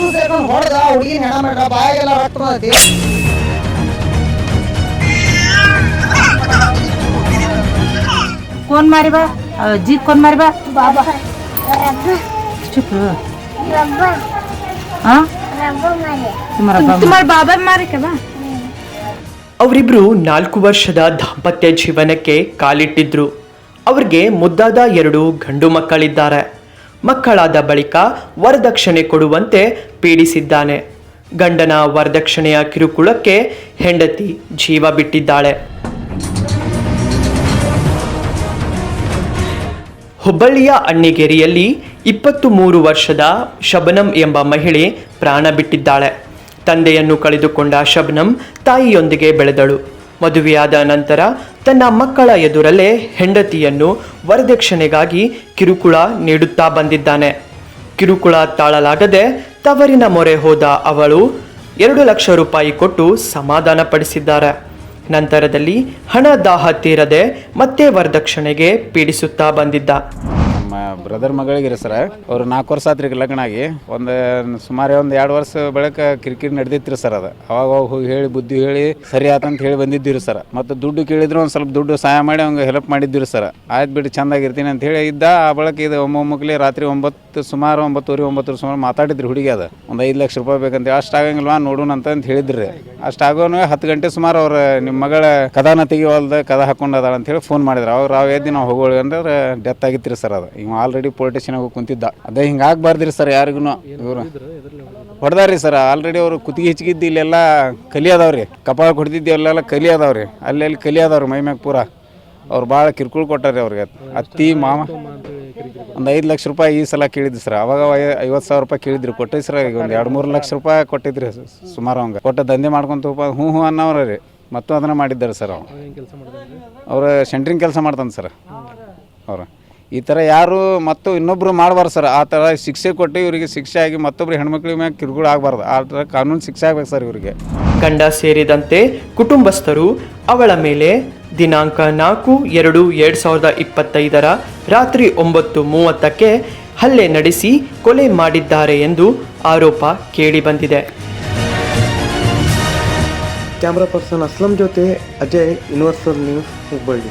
ಅಷ್ಟು ಸೇರ್ಕೊಂಡು ಹೊಡೆದ ಹುಡುಗಿನ ಹೆಣ ಮೇಡ ಬಾಯಾಗೆಲ್ಲ ರಕ್ತ ಬಂದೈತಿ ಕೋನ್ ಮಾರಿ ಬಾ. ಜಿ ಕೋನ್ ಮಾರಿ ಬಾ. ಬಾಬಾ. ಚುಪ್ ರಬ್ಬಾ. ಹಾ ರಬ್ಬಾ ಮಾರಿ. ತುಮಾರ ಬಾಬಾ ಮಾರಿ. ಕದಾ ಅವರಿಬ್ರು ನಾಲ್ಕು ವರ್ಷದ ದಾಂಪತ್ಯ ಜೀವನಕ್ಕೆ ಕಾಲಿಟ್ಟಿದ್ರು. ಅವ್ರಿಗೆ ಮುದ್ದಾದ ಎರಡು ಗಂಡು ಮಕ್ಕಳಿದ್ದಾರೆ. ಮಕ್ಕಳಾದ ಬಳಿಕ ವರದಕ್ಷಿಣೆ ಕೊಡುವಂತೆ ಪೀಡಿಸಿದ್ದಾನೆ. ಗಂಡನ ವರದಕ್ಷಿಣೆಯ ಕಿರುಕುಳಕ್ಕೆ ಹೆಂಡತಿ ಜೀವ ಬಿಟ್ಟಿದ್ದಾಳೆ. ಹುಬ್ಬಳ್ಳಿಯ ಅಣ್ಣಿಗೇರಿಯಲ್ಲಿ ಇಪ್ಪತ್ತು ಮೂರು ವರ್ಷದ ಶಬನಂ ಎಂಬ ಮಹಿಳೆ ಪ್ರಾಣ ಬಿಟ್ಟಿದ್ದಾಳೆ. ತಂದೆಯನ್ನು ಕಳೆದುಕೊಂಡ ಶಬನಂ ತಾಯಿಯೊಂದಿಗೆ ಬೆಳೆದಳು. ಮದುವೆಯಾದ ನಂತರ ತನ್ನ ಮಕ್ಕಳ ಎದುರಲ್ಲೇ ಹೆಂಡತಿಯನ್ನು ವರದಕ್ಷಿಣೆಗಾಗಿ ಕಿರುಕುಳ ನೀಡುತ್ತಾ ಬಂದಿದ್ದಾನೆ. ಕಿರುಕುಳ ತಾಳಲಾಗದೆ ತವರಿನ ಮೊರೆ ಹೋದ ಅವಳು ಎರಡು ಲಕ್ಷ ರೂಪಾಯಿ ಕೊಟ್ಟು ಸಮಾಧಾನಪಡಿಸಿದ್ದಾರೆ. ನಂತರದಲ್ಲಿ ಹಣ ದಾಹ ತೀರದೆ ಮತ್ತೆ ವರದಕ್ಷಿಣೆಗೆ ಪೀಡಿಸುತ್ತಾ ಬಂದಿದ್ದ. ನಮ್ಮ ಬ್ರದರ್ ಮಗಳಿಗೆ ರೀ ಸರ. ಅವ್ರು ನಾಲ್ಕು ವರ್ಷ ಆತ್ರಿ ಲಗ್ನ ಆಗಿ ಒಂದು ಸುಮಾರು ಒಂದು ಎರಡು ವರ್ಷ ಬಳಿಕ ಕಿರಿಕಿರಿ ನಡೆದಿತ್ತು ಸರ್ ಅದು. ಅವಾಗ ಹೋಗಿ ಹೇಳಿ, ಬುದ್ಧಿ ಹೇಳಿ ಸರಿ ಆತಂತ ಹೇಳಿ ಬಂದಿದ್ದೀರಿ ಸರ್. ಮತ್ತು ದುಡ್ಡು ಕೇಳಿದ್ರು ಒಂದು ಸ್ವಲ್ಪ ದುಡ್ಡು ಸಹಾಯ ಮಾಡಿ ಅವ್ಗೆ ಹೆಲ್ಪ್ ಮಾಡಿದ್ದೀರಿ ಸರ್. ಆಯ್ತು ಬಿಟ್ಟು ಚಂದಾಗಿರ್ತೀನಿ ಅಂತ ಹೇಳಿ ಇದ್ದ. ಆ ಬಳಕ ಇದು ಒಮ್ಮೊಮ್ಮಕ್ಲಿ ರಾತ್ರಿ ಒಂಬತ್ತು ಸುಮಾರು, ಒಂಬತ್ತುವರೆ ಒಂಬತ್ತರ ಸುಮಾರು ಮಾತಾಡಿದ್ರಿ ಹುಡುಗಿ ಅದು. ಒಂದು ಐದು ಲಕ್ಷ ರೂಪಾಯಿ ಬೇಕಂತ ಅಷ್ಟು ಆಗಂಗಿಲ್ವಾ ನೋಡೋಣ ಅಂತ ಅಂತ ಹೇಳಿದ್ರಿ ಅಷ್ಟು ಆಗೋನು ಹತ್ತು ಗಂಟೆ ಸುಮಾರು ಅವ್ರ ನಿಮ್ಮ ಮಗಳ ಕದಾನ ತೆಗಿವಲ್ದ ಕದ ಹಾಕೊಂಡು ಅದಾಳ ಅಂತ ಹೇಳಿ ಫೋನ್ ಮಾಡಿದ್ರು. ಅವ್ರು ಅವ್ ಎದ್ದು ನಾವು ಹೋಗೋಳಿ ಅಂದ್ರೆ ಡೆತ್ ಆಗಿತ್ತು ಸರ್ ಅದು. ಇವ ಆಲ್ರೆಡಿ ಪೊಲಿಟಿಷಿಯನ್ ಹೋಗಿ ಕುಂತಿದ್ದ. ಅದೇ ಹಿಂಗೆ ಆಗ್ಬಾರ್ದ್ರಿ ಸರ್ ಯಾರಿಗೂ ಇವರು. ಹೊಡೆದಾರ್ರಿ ಸರ್ ಆಲ್ರೆಡಿ ಅವರು ಕುತ್ತಿಗೆ ಹೆಚ್ಚಿಗಿದ್ದು ಇಲ್ಲೆಲ್ಲ ಕಲಿ ಅದಾವ್ರಿ ಕಪಾಳ ಕೊಡ್ತಿದ್ದು ಅಲ್ಲೆಲ್ಲ ಕಲಿ ಅದಾವ್ರಿ ಅಲ್ಲೆಲ್ಲಿ ಕಲಿ ಅದಾವ್ರಿ ಮೈ ಮ್ಯಾಗ ಪೂರ. ಅವ್ರು ಭಾಳ ಕಿರ್ಕುಳ್ ಕೊಟ್ಟಾರಿ ಅವ್ರಿಗೆ. ಅತ್ತಿ ಮಾಮ. ಒಂದು ಐದು ಲಕ್ಷ ರೂಪಾಯಿ ಈ ಸಲ ಕೇಳಿದ್ವಿ ಸರ್ ಅವಾಗ ಐವತ್ತು ಸಾವಿರ ರೂಪಾಯಿ ಕೇಳಿದ್ರಿ ಕೊಟ್ಟೆ ಸರ್ ಈಗ ಒಂದು ಎರಡು ಮೂರು ಲಕ್ಷ ರೂಪಾಯಿ ಕೊಟ್ಟಿದ್ರಿ ಸುಮಾರು ಅವಂಗೆ. ಕೊಟ್ಟ ದಂಧೆ ಮಾಡ್ಕೊಂತ ಹೂ ಹ್ಞೂ ಹ್ಞೂ ಅನ್ನೋರ ರೀ. ಮತ್ತು ಅದನ್ನು ಮಾಡಿದ್ದಾರೆ ಸರ್ ಅವ್ರು. ಅವ್ರು ಸೆಂಟ್ರಿಂಗ್ ಕೆಲಸ ಮಾಡ್ತಾನೆ ಸರ್ ಅವ್ರು. ಈ ಥರ ಯಾರು ಮತ್ತು ಇನ್ನೊಬ್ಬರು ಮಾಡಬಾರ್ದು ಸರ್. ಆ ಥರ ಶಿಕ್ಷೆ ಕೊಟ್ಟು ಇವರಿಗೆ ಶಿಕ್ಷೆ ಆಗಿ ಮತ್ತೊಬ್ಬರು ಹೆಣ್ಮಕ್ಳ ಮ್ಯಾಗ ಕಿರುಕುಳ ಆಗಬಾರ್ದು. ಆ ಥರ ಕಾನೂನು ಶಿಕ್ಷೆ ಆಗ್ಬೇಕು ಸರ್ ಇವರಿಗೆ. ಗಂಡ ಸೇರಿದಂತೆ ಕುಟುಂಬಸ್ಥರು ಅವಳ ಮೇಲೆ ದಿನಾಂಕ ನಾಲ್ಕು ಎರಡು ಎರಡು ಸಾವಿರದ ಇಪ್ಪತ್ತೈದರ ರಾತ್ರಿ ಒಂಬತ್ತು ಮೂವತ್ತಕ್ಕೆ ಹಲ್ಲೆ ನಡೆಸಿ ಕೊಲೆ ಮಾಡಿದ್ದಾರೆ ಎಂದು ಆರೋಪ ಕೇಳಿಬಂದಿದೆ ಕ್ಯಾಮ್ರಾ ಪರ್ಸನ್ ಅಸ್ಲಂ ಜೊತೆ ಅಜಯ್ ಯೂನಿವರ್ಸಲ್ ನ್ಯೂಸ್ ಹುಬ್ಬಳ್ಳಿ.